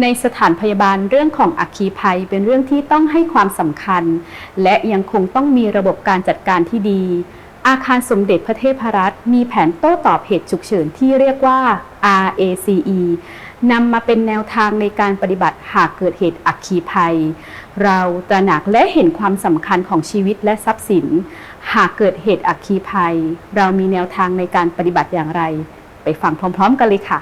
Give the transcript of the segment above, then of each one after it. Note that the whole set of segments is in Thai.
ในสถานพยาบาลเรื่องของอัคคีภัยเป็นเรื่องที่ต้องให้ความสำคัญ และยังคงต้องมีระบบการจัดการที่ดี อาคารสมเด็จพระเทพรัตน์มีแผนโต้ตอบเหตุฉุกเฉินที่เรียกว่า RACE นำมาเป็นแนวทางในการปฏิบัติหากเกิดเหตุอัคคีภัย เราตระหนักและเห็นความสำคัญของชีวิตและทรัพย์สิน หากเกิดเหตุอัคคีภัย เรามีแนวทางในการปฏิบัติอย่างไร ไปฟังพร้อม ๆ กันเลยค่ะ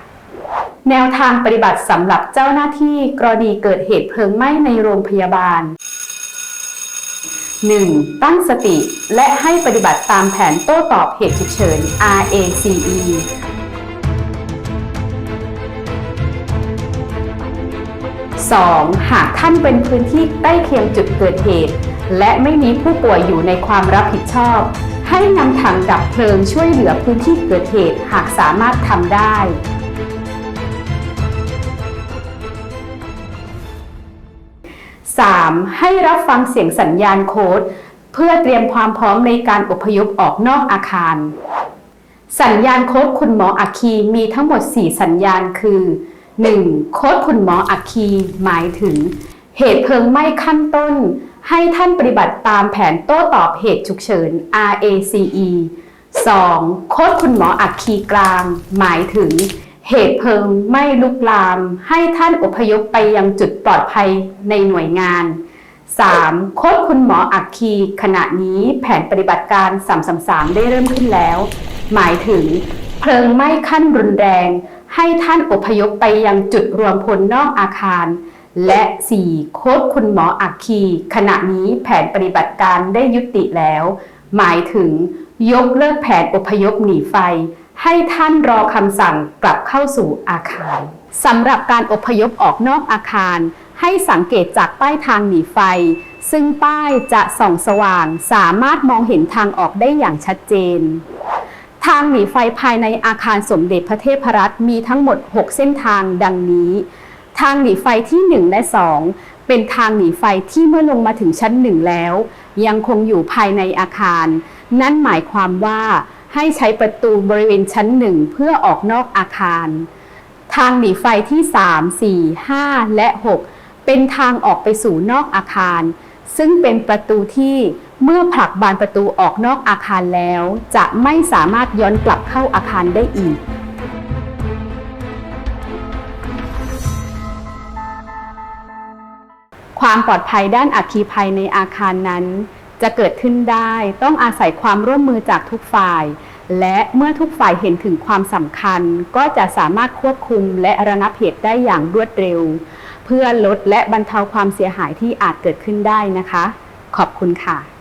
แนวทางปฏิบัติสำหรับเจ้าหน้าที่กรณีเกิดเหตุเพลิงไหม้ในโรงพยาบาล 1. ตั้งสติและให้ปฏิบัติตามแผนโต้ตอบเหตุฉุกเฉิน RACE 2. หากท่านเป็นพื้นที่ใกล้เคียงจุดเกิดเหตุ และไม่มีผู้ป่วยอยู่ในความรับผิดชอบ ให้นำถังดับเพลิงช่วยเหลือพื้นที่เกิดเหตุหากสามารถทำได้ 3. ให้รับฟังเสียงสัญญาณโค้ด เพื่อเตรียมความพร้อมในการอพยพออกนอกอาคาร สัญญาณโค้ดคุณหมออัคคีมีทั้งหมด 4 สัญญาณคือ 1. โค้ดคุณหมออัคคีหมายถึง เหตุเพลิงไหม้ขั้นต้น ให้ท่านปฏิบัติตามแผนโต้ตอบเหตุฉุกเฉิน RACE 2. โค้ดคุณหมออัคคีกลาง หมายถึง เหตุเพลิงไหม้ลุกลาม ให้ท่านอพยพไปยังจุดปลอดภัยในหน่วยงาน 3. โค้ดคุณหมออัคคีขณะนี้แผนปฏิบัติการ333 ได้เริ่มขึ้นแล้ว หมายถึง เพลิงไหม้ขั้นรุนแรง ให้ท่านอพยพไปยังจุดรวมพลนอกอาคาร และ 4. โค้ดคุณหมออัคคีขณะนี้แผนปฏิบัติการได้ยุติแล้ว หมายถึง ยกเลิกแผนอพยพหนีไฟ ให้ท่านรอคำสั่งกลับเข้าสู่อาคารสำหรับการอพยพออกนอกอาคาร ให้สังเกตจากป้ายทางหนีไฟ ซึ่งป้ายจะส่องสว่าง สามารถมองเห็นทางออกได้อย่างชัดเจน ทางหนีไฟภายในอาคารสมเด็จพระเทพรัตน์มีทั้งหมด 6 เส้นทางดังนี้ ทางหนีไฟที่ 1 และ 2 เป็นทางหนีไฟที่เมื่อลงมาถึงชั้น1แล้ว ยังคงอยู่ภายในอาคาร นั่นหมายความว่า ให้ใช้ประตูบริเวณชั้น1เพื่อออกนอกอาคาร ทางหนีไฟที่ 3 4 5 และ 6 เป็นทางออกไปสู่นอกอาคาร ซึ่งเป็นประตูที่เมื่อผลักบานประตูออกนอกอาคารแล้ว จะไม่สามารถย้อนกลับเข้าอาคารได้อีกความปลอดภัยด้านอัคคีภัยในอาคารนั้น จะเกิดขึ้นได้ ต้องอาศัยความร่วมมือจากทุกฝ่าย และเมื่อทุกฝ่ายเห็นถึงความสำคัญ ก็จะสามารถควบคุมและระงับเหตุได้อย่างรวดเร็ว เพื่อลดและบรรเทาความเสียหายที่อาจเกิดขึ้นได้นะคะ ขอบคุณค่ะ